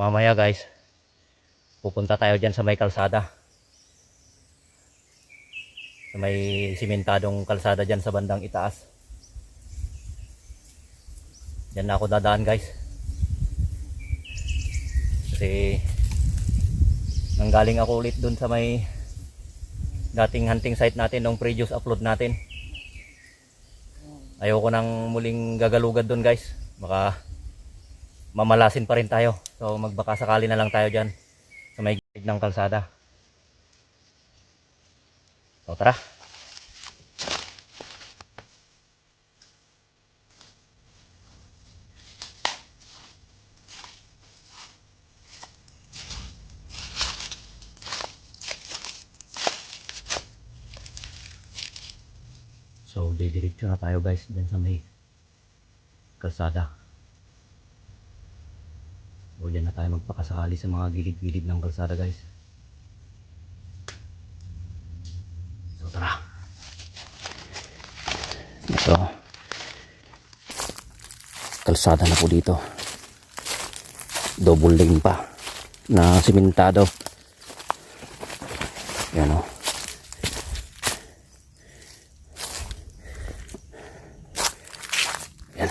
mamaya guys pupunta tayo dyan sa may kalsada. Sa may simentadong kalsada dyan sa bandang itaas. Dyan na ako dadaan guys. Kasi nanggaling ako ulit dun sa may dating hunting site natin nung previous upload natin. Ayoko nang muling gagalugad dun guys. Baka mamalasin pa rin tayo so magbaka sakali na lang tayo dyan. Sa may gilid ng kalsada. So tara. So, didiretso na tayo guys dyan sa may kalsada. O dyan na tayo magpakasakali sa mga gilid-gilid ng kalsada guys. So, tara. Ito. Kalsada na po dito. Double lane pa. Na simentado. Yan o. Yan.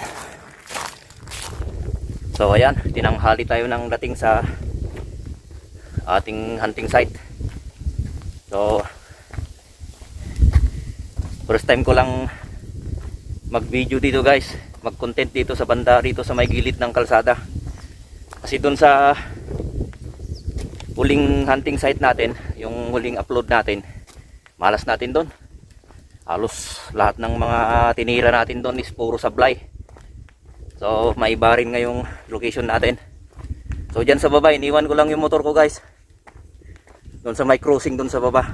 So ayan, tinanghali tayo ng dating sa ating hunting site. So first time ko lang mag-video dito guys, mag-content dito sa banda rito sa may gilid ng kalsada. Kasi doon sa huling hunting site natin, yung huling upload natin, malas natin doon. Halos lahat ng mga tinira natin doon is puro sablay. So, maiba rin ngayong location natin. So, dyan sa baba, iniwan ko lang yung motor ko guys. Doon sa may crossing doon sa baba.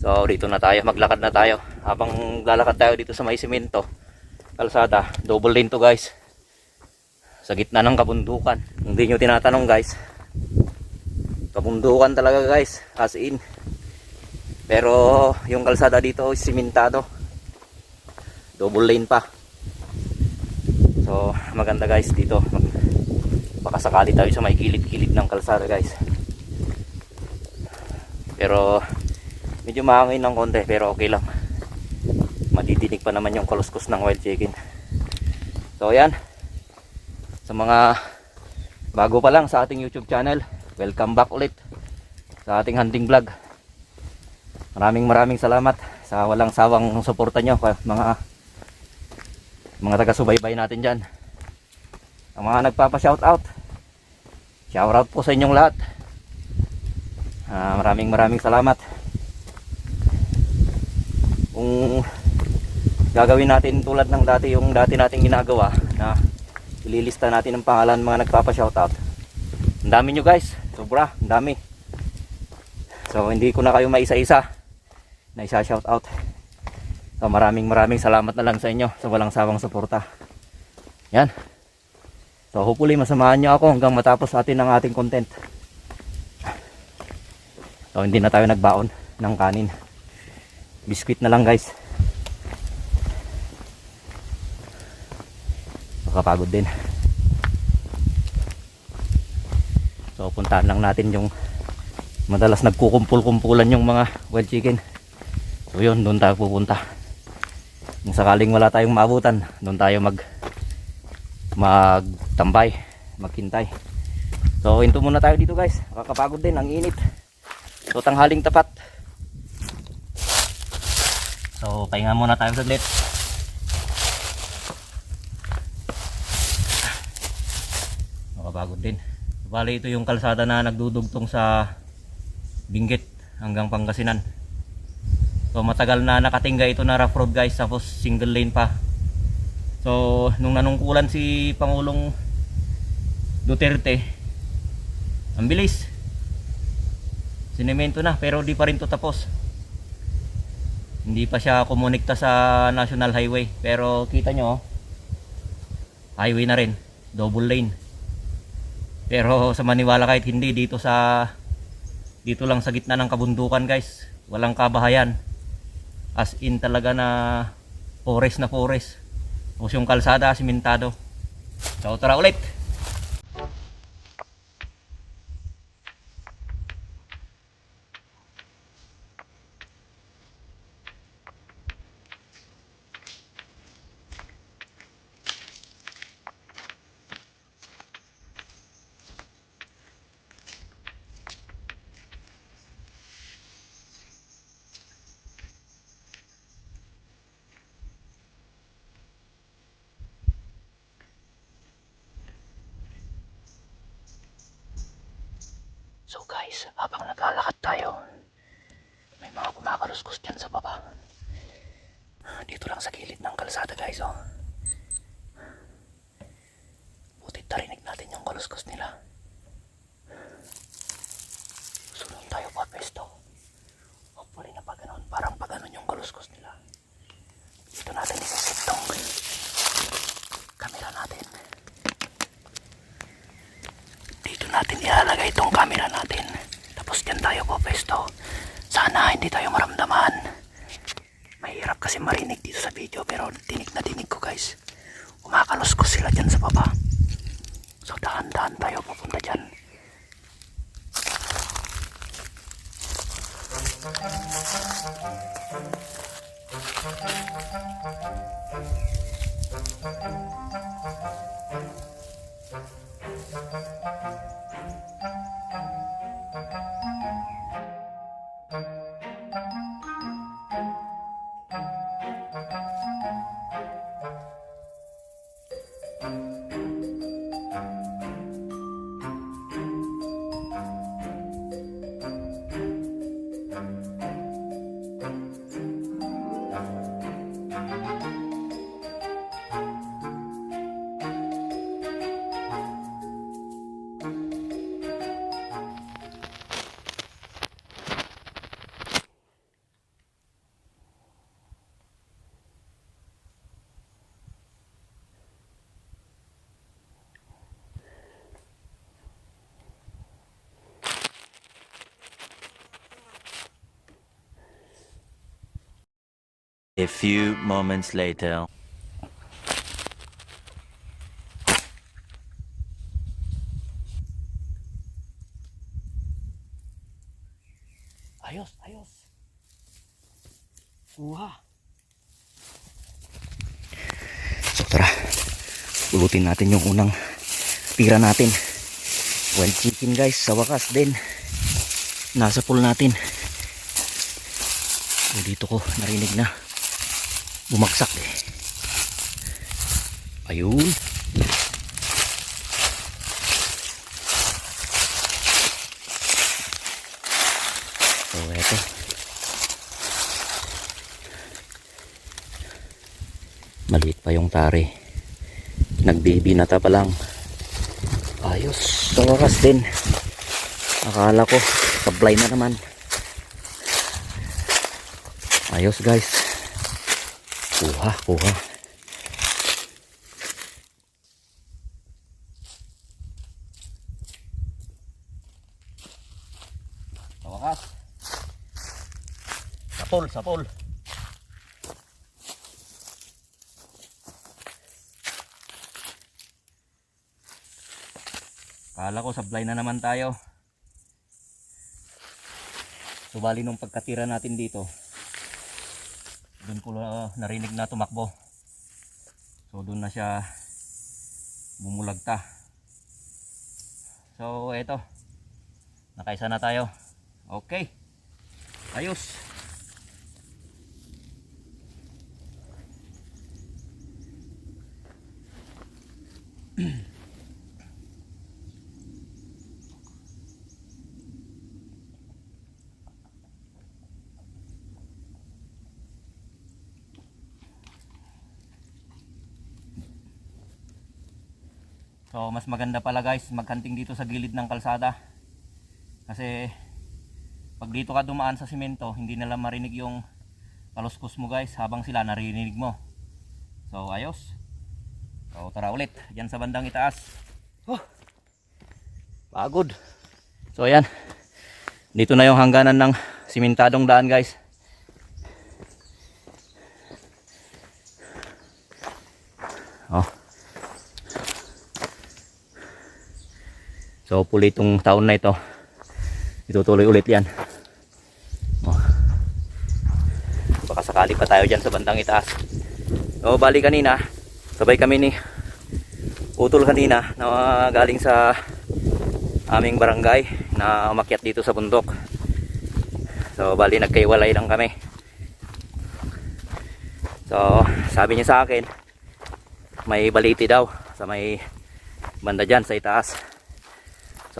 So, dito na tayo, maglakad na tayo. Habang lalakad tayo dito sa may simento, kalsada, double lane to guys. Sa gitna ng kabundukan. Hindi nyo tinatanong guys. Kabundukan talaga guys, as in. Pero, yung kalsada dito is simentado. Double lane pa. So, maganda guys dito. Baka sakali tayo sa may gilid-gilid ng kalsada guys. Pero, medyo mahangin ng konti pero okay lang. Madidinig pa naman yung kaluskos ng wild chicken. So, ayan. Sa mga bago pa lang sa ating YouTube channel, welcome back ulit sa ating hunting vlog. Maraming maraming salamat sa walang sawang suporta nyo mga mga taga-subaybay natin dyan. Ang mga nagpapa-shoutout. Shoutout po sa inyong lahat. Ah, maraming maraming salamat. Kung gagawin natin tulad ng dati yung dati nating ginagawa na ililista natin ang pangalan ng mga nagpapa-shoutout. Ang dami nyo guys. Sobra. Ang dami. So hindi ko na kayo maisa-isa na isa-shoutout. So maraming maraming salamat na lang sa inyo sa walang sawang suporta. Yan. So hopefully masamahan nyo ako hanggang matapos atin ang ating content. So hindi na tayo nagbaon ng kanin. Biskuit na lang guys. Nakapagod din. So puntahan lang natin yung madalas nagkukumpul-kumpulan yung mga wild chicken. So yun, doon tayo pupunta. Kung sakaling wala tayong maabutan, doon tayo mag magtambay, maghintay. So, into muna tayo dito guys. Nakakapagod din, ang init. So, tanghaling tapat. So, pahinga muna tayo saglit. Nakakapagod din. Bali, ito yung kalsada na nagdudugtong sa Binggit hanggang Pangasinan. So matagal na nakatingga ito na rough road guys tapos single lane pa. So nung nanungkulan si Pangulong Duterte ang bilis. Sinemento na pero di pa rin to tapos. Hindi pa siya kumonekta sa National Highway pero kita nyo oh, highway na rin, double lane. Pero sa maniwala kahit hindi dito sa dito lang sa gitna ng kabundukan guys, walang kabahayan as in talaga na forest na forest. Tapos yung kalsada simentado. So tara ulit guys, habang naglalakad tayo, may mga kumakaluskos dyan sa baba. Dito lang sa gilid ng kalsada guys, oh. Butit narinig natin yung kaluskos nila. Sunod tayo pa pesto. Hopefully na pa ganun. Parang pa ganun yung kaluskos nila. Dito natin isasit tong camera natin. Dito natin ilalagay itong camera natin. Tapos dyan tayo po pesto. Sana hindi tayo maramdaman. Mahirap kasi marinig dito sa video pero dinig na dinig ko guys. Kumakaluskos sila dyan sa baba. So dahan-dahan tayo pupunta dyan. A few moments later. Ayos, ayos. Kuha. So tara, pulutin natin yung unang tira natin. Wild chicken guys, sa wakas din. Nasa pool natin. O dito ko narinig na bumagsak eh. Ayun. So eto. Maliit pa yung tari. Nagbibinata pa lang. Ayos. Sa wakas din. Akala ko sablay na naman. Ayos guys. Kuha, kuha. Sa wakas. Sapol, sapol. Kala ko sablay na naman tayo. Subali nung pagkatira natin dito, doon ko na- narinig na tumakbo. So doon na siya bumulagta. So eto. Nakaisa na tayo. Okay. Ayos. So mas maganda pala guys magkanting dito sa gilid ng kalsada. Kasi pag dito ka dumaan sa simento, hindi nila marinig yung kaluskos mo guys habang sila narinig mo. So ayos. So tara ulit, diyan sa bandang itaas. Oh. Pagod. So ayan. Dito na yung hangganan ng simentadong daan guys. Oh. So puli itong taon na ito. Itutuloy ulit yan. Oh. Baka sakali pa tayo dyan sa bandang itaas. So bali kanina, sabay kami ni Utol kanina na galing sa aming barangay na umakyat dito sa bundok. So bali nagkaiwalay lang kami. So sabi niya sa akin, may baliti daw sa may banda dyan sa itaas.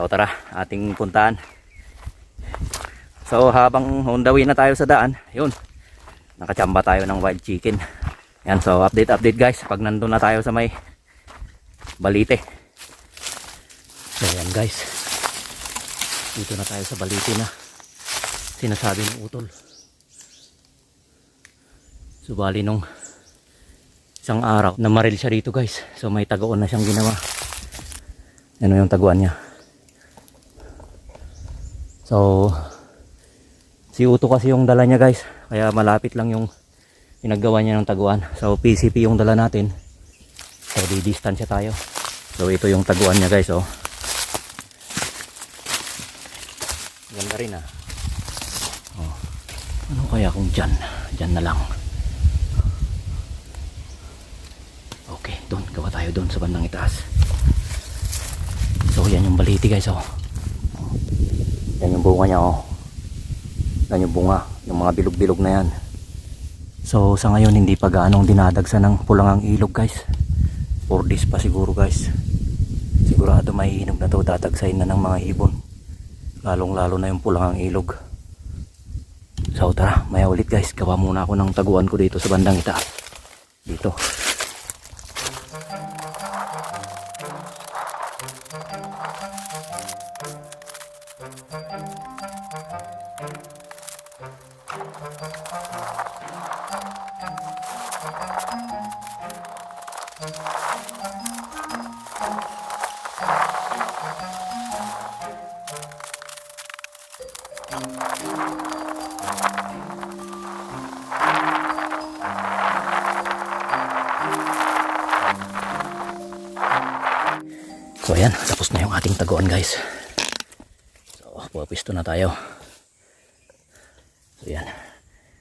So tara, ating puntahan. So habang way na tayo sa daan, yun. Nakachamba tayo ng wild chicken. Yan, so update update guys pag nandun na tayo sa may Balite. So yan guys. Dito na tayo sa Balite na sinasabi ng utol. Subali nung isang araw namaril siya dito guys. So may tagoon na siyang ginawa. Ano yung taguan niya. So si Uto kasi yung dala niya guys. Kaya malapit lang yung pinaggawa niya ng taguan. So PCP yung dala natin. So di distansya tayo. So ito yung taguan niya guys oh. Ganda rin ah. Oh. Ano kaya kung dyan? Dyan na lang. Okay, doon. Gawa tayo doon sa bandang itaas. So yan yung baliti guys. Oh. Yan yung bunga niya oh. Yan yung bunga. Yung mga bilog-bilog na yan. So sa ngayon hindi pa gaanong dinadagsa ng pulangang ilog guys. 4 days pa siguro guys. Sigurado may hinog na to dadagsayin na ng mga ibon. Lalong lalo na yung pulangang ilog. So tara, maya ulit guys. Gawa muna ako ng taguan ko dito sa bandang itaas. Dito. So, pupisto na tayo. So ayan.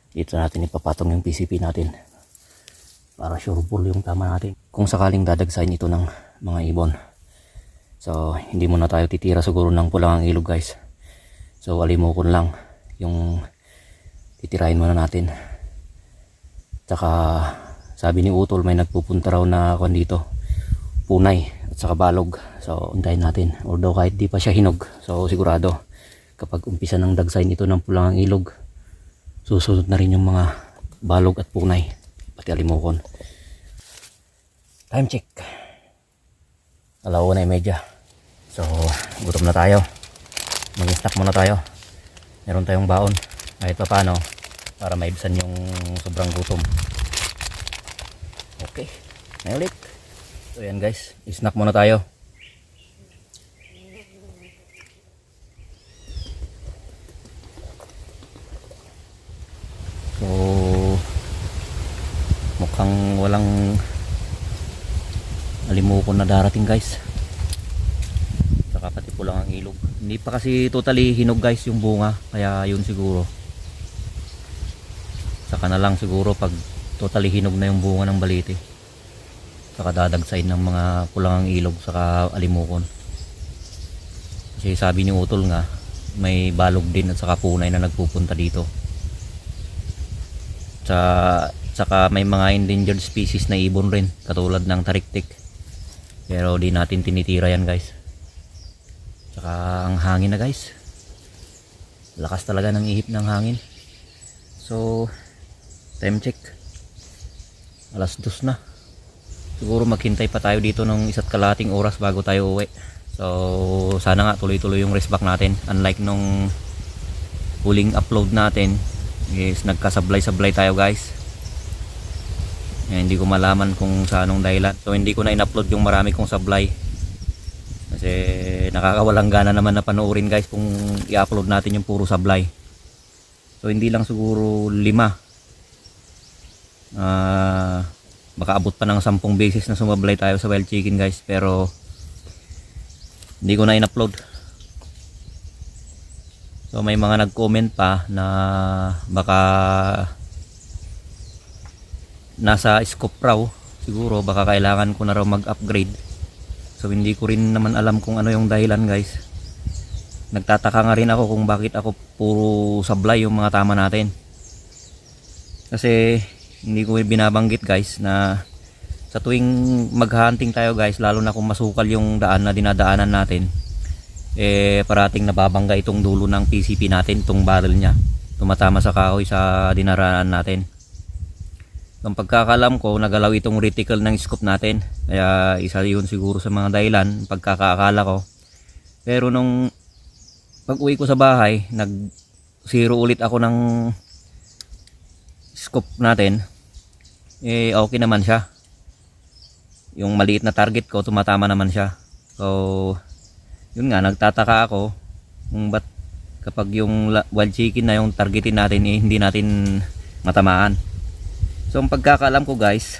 Dito natin ipapatong yung PCP natin. Para sure full yung tama natin. Kung sakaling dadagsayin ito ng mga ibon. So, hindi muna tayo titira siguro ng pulang ang ilog guys. So, alimukon lang yung titirahin muna natin. Tsaka, sabi ni Utol may nagpupunta raw na kwan dito. Punay at saka balog. So, untayin natin. Although kahit di pa siya hinog. So, sigurado kapag umpisa ng dagsayin ito ng pulang ang ilog, susunod na rin yung mga balog at punay. Pati alimukon. Time check. Alawa na medya. So, gutom na tayo. Mag-stock muna tayo. Meron tayong baon. Kahit pa paano, para maibsan yung sobrang gutom. Okay. May ulit. So, yan guys. I-snack muna tayo. Mukhang walang alimukon na darating guys. Saka pati pulang ang ilog. Hindi pa kasi totally hinog guys yung bunga. Kaya yun siguro. Saka na lang siguro pag totally hinog na yung bunga ng baliti. Saka dadagsayin ng mga pulang ang ilog saka alimukon. Kasi sabi ni Utol nga may balog din at saka punay na nagpupunta dito. Sa saka may mga endangered species na ibon rin katulad ng tariktik. Pero di natin tinitira yan guys. Saka ang hangin na guys. Lakas talaga ng ihip ng hangin. So time check. Alas dos na. Siguro maghintay pa tayo dito ng isa't kalating oras bago tayo uwi. So sana nga tuloy-tuloy yung race back natin. Unlike nung huling upload natin is nagkasablay-sablay tayo guys. Eh, hindi ko malaman kung sa anong dahilan. So hindi ko na in-upload yung marami kong sablay. Kasi nakakawalang gana naman na panoorin guys kung i-upload natin yung puro sablay. So hindi lang siguro lima. Ah, makaabot pa ng 10 beses na sumablay tayo sa wild chicken guys pero hindi ko na in-upload. So may mga nag-comment pa na baka nasa scope raw siguro baka kailangan ko na raw mag-upgrade. So hindi ko rin naman alam kung ano yung dahilan guys. Nagtataka nga rin ako kung bakit ako puro sablay yung mga tama natin. Kasi hindi ko binabanggit guys na sa tuwing maghunting tayo guys lalo na kung masukal yung daan na dinadaanan natin eh parating nababangga itong dulo ng PCP natin, itong barrel niya. Tumatama sa kahoy sa dinaraan natin. Ang pagkakalam ko, nagalaw itong reticle ng scoop natin. Kaya isa yun siguro sa mga dahilan, pagkakaakala ko. Pero nung pag uwi ko sa bahay, nag zero ulit ako ng scoop natin. Eh okay naman siya. Yung maliit na target ko, tumatama naman siya. So, yun nga, nagtataka ako kung ba't kapag yung wild chicken na yung targetin natin, eh, hindi natin matamaan. So ang pagkakaalam ko guys,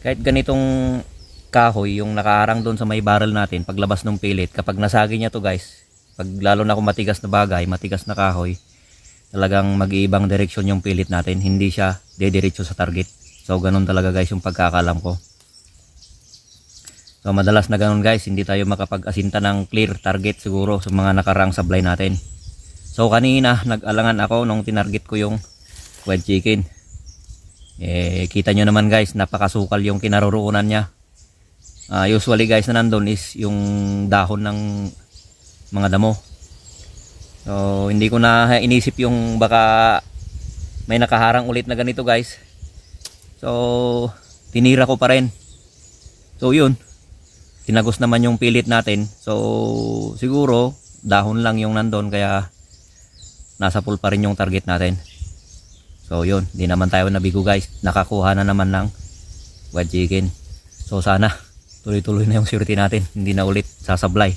kahit ganitong kahoy yung nakaharang doon sa may barrel natin paglabas ng pilit, kapag nasagi niya to guys, pag lalo na kung matigas na bagay, matigas na kahoy, talagang mag-iibang direksyon yung pilit natin, hindi siya dediretso sa target. So ganun talaga guys yung pagkakaalam ko. So madalas na ganun guys, hindi tayo makapag-asinta ng clear target siguro sa mga nakarang sablay natin. So kanina nag-alangan ako nung tinarget ko yung wild chicken. Eh, kita nyo naman guys, napakasukal yung kinaroroonan niya. Ah, usually guys na nandun is yung dahon ng mga damo. So, hindi ko na inisip yung baka may nakaharang ulit na ganito guys. So, tinira ko pa rin. So, yun. Tinagos naman yung pilit natin. So, siguro, dahon lang yung nandun kaya nasa pool pa rin yung target natin. So yun, di naman tayo nabigo guys. Nakakuha na naman ng wild chicken. So sana tuloy-tuloy na yung swerte natin. Hindi na ulit sasablay.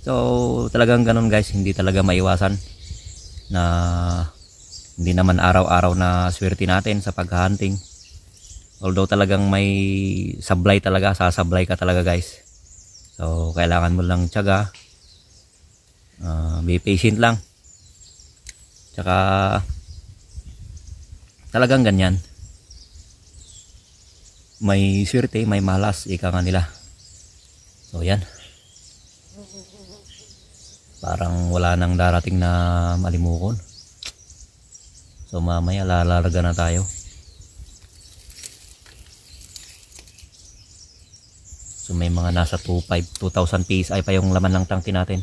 So talagang ganun guys, hindi talaga maiwasan na hindi naman araw-araw na swerte natin sa paghahunting. Although talagang may sablay talaga, sasablay ka talaga guys. So kailangan mo lang tiyaga. Ah, be patient lang. Tsaka talagang ganyan. May swerte may malas ika nga nila. So yan. Parang wala nang darating na malimukon. So mamaya lalarga na tayo. So may mga nasa 2,500 2,000 PSI pa yung laman ng tangke natin.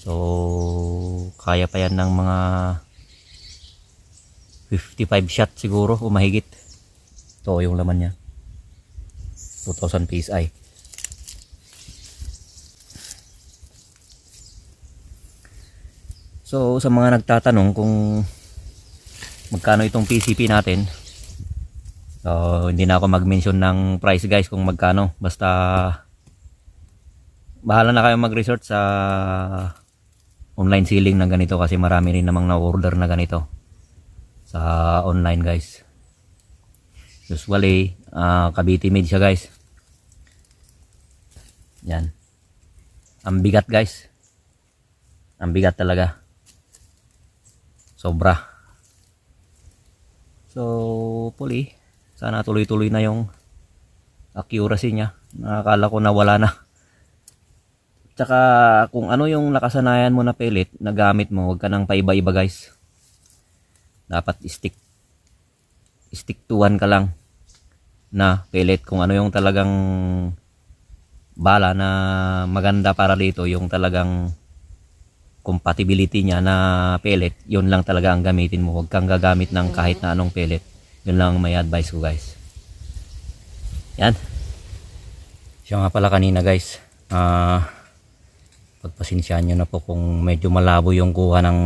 So kaya pa yan ng mga 55 shot siguro o mahigit. Ito yung laman niya. 2,000 PSI. So sa mga nagtatanong kung magkano itong PCP natin. So hindi na ako mag-mention ng price guys kung magkano. Basta bahala na kayo mag-research sa online selling ng ganito kasi marami rin namang na-order na ganito sa online guys. Usually uh, Cavite made siya guys. Yan. Ang bigat guys. Ang bigat talaga. Sobra. So puli sana tuloy tuloy na yung accuracy niya. Nakakala ko na wala na. Tsaka kung ano yung nakasanayan mo na pellet na gamit mo huwag ka nang paiba-iba guys dapat stick stick to one ka lang na pellet. Kung ano yung talagang bala na maganda para dito yung talagang compatibility niya na pellet yun lang talaga ang gamitin mo. Huwag kang gagamit ng kahit na anong pellet. Yun lang ang may advice ko guys. Yan. Siya nga pala kanina guys. Ah pagpasensyaan nyo na po kung medyo malabo yung kuha ng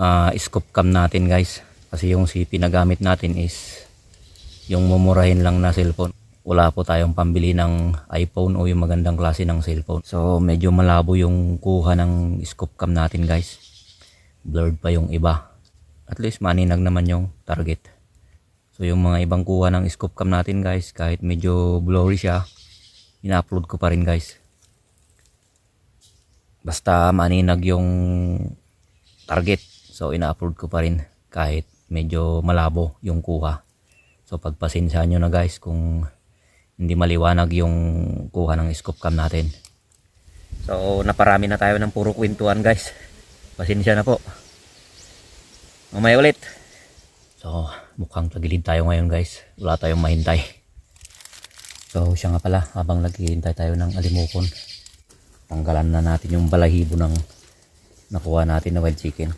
uh, scoop cam natin guys. Kasi yung CP na gamit natin is yung mumurahin lang na cellphone. Wala po tayong pambili ng iPhone o yung magandang klase ng cellphone. So medyo malabo yung kuha ng scoop cam natin guys. Blurred pa yung iba. At least maninag naman yung target. So yung mga ibang kuha ng scoop cam natin guys kahit medyo blurry siya ina-upload ko pa rin guys. Basta maninag yung target. So ina-upload ko pa rin kahit medyo malabo yung kuha. So pagpasensya nyo na guys kung hindi maliwanag yung kuha ng scoop cam natin. So naparami na tayo ng puro kwentuhan guys. Pasensya na po. Mamaya ulit. So mukhang tagilid tayo ngayon guys. Wala tayong mahintay. So siya nga pala habang naghihintay tayo ng alimukon. tanggalan na natin yung balahibo ng nakuha natin na wild chicken.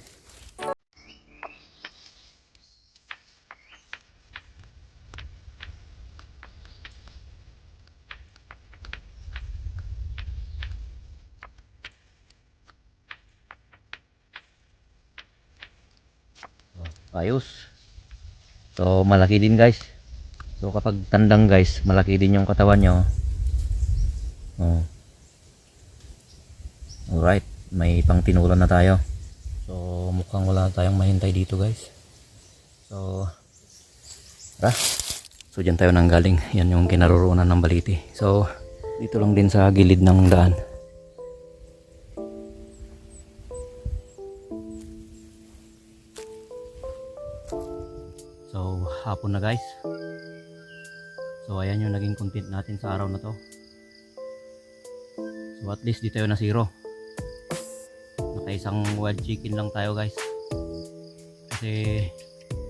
Ayos. So malaki din guys. So kapag tandang guys, malaki din yung katawan nyo. Oh. Alright, may pang tinulan na tayo. So mukhang wala tayong mahintay dito guys. So tara. So dyan tayo nang galing. Yan yung kinaroroonan ng baliti. So dito lang din sa gilid ng daan. So hapon na guys. So ayan yung naging content natin sa araw na to. So at least di tayo na. Nakaisang wild chicken lang tayo guys. Kasi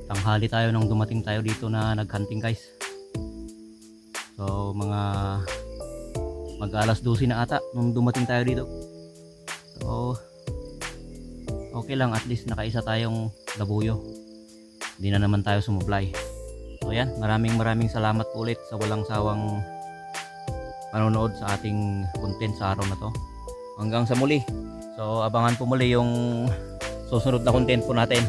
tanghali tayo nung dumating tayo dito na naghunting guys. So mga mag alas 12 na ata nung dumating tayo dito. So okay lang at least nakaisa tayong labuyo. Hindi na naman tayo sumublay. So yan, maraming maraming salamat ulit sa walang sawang panonood sa ating content sa araw na to. Hanggang sa muli. So abangan po muli yung susunod na content po natin.